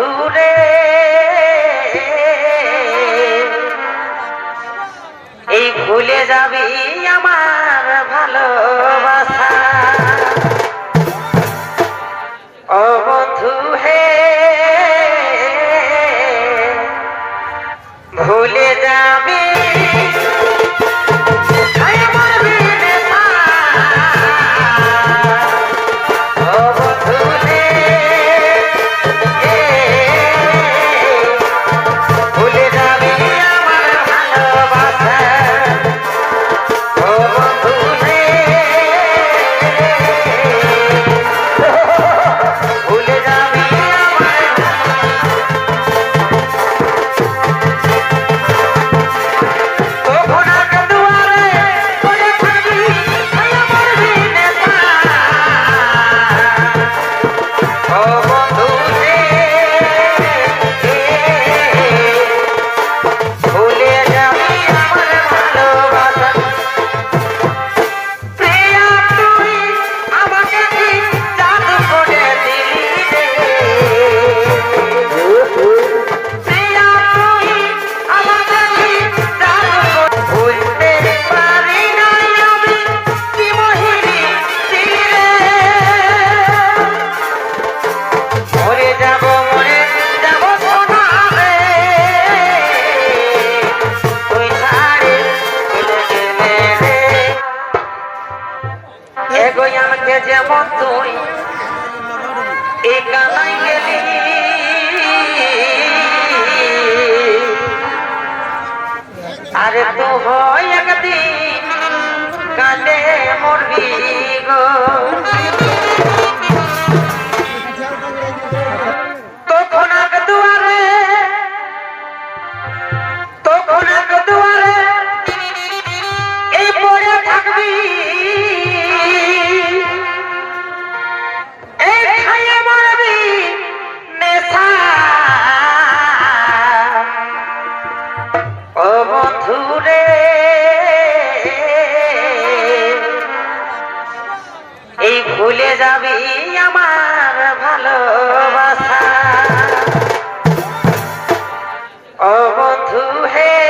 ঘুরে এই ভুলে যাবি আমার ভালোবাসা। অবধু হে ভুলে যাবি লাগে যেমন তুই এই কানাই গেলি। আরে তো হয় একদিন কালে মরবি গো। যাবি আমার ভালোবাসা? ও বন্ধু হে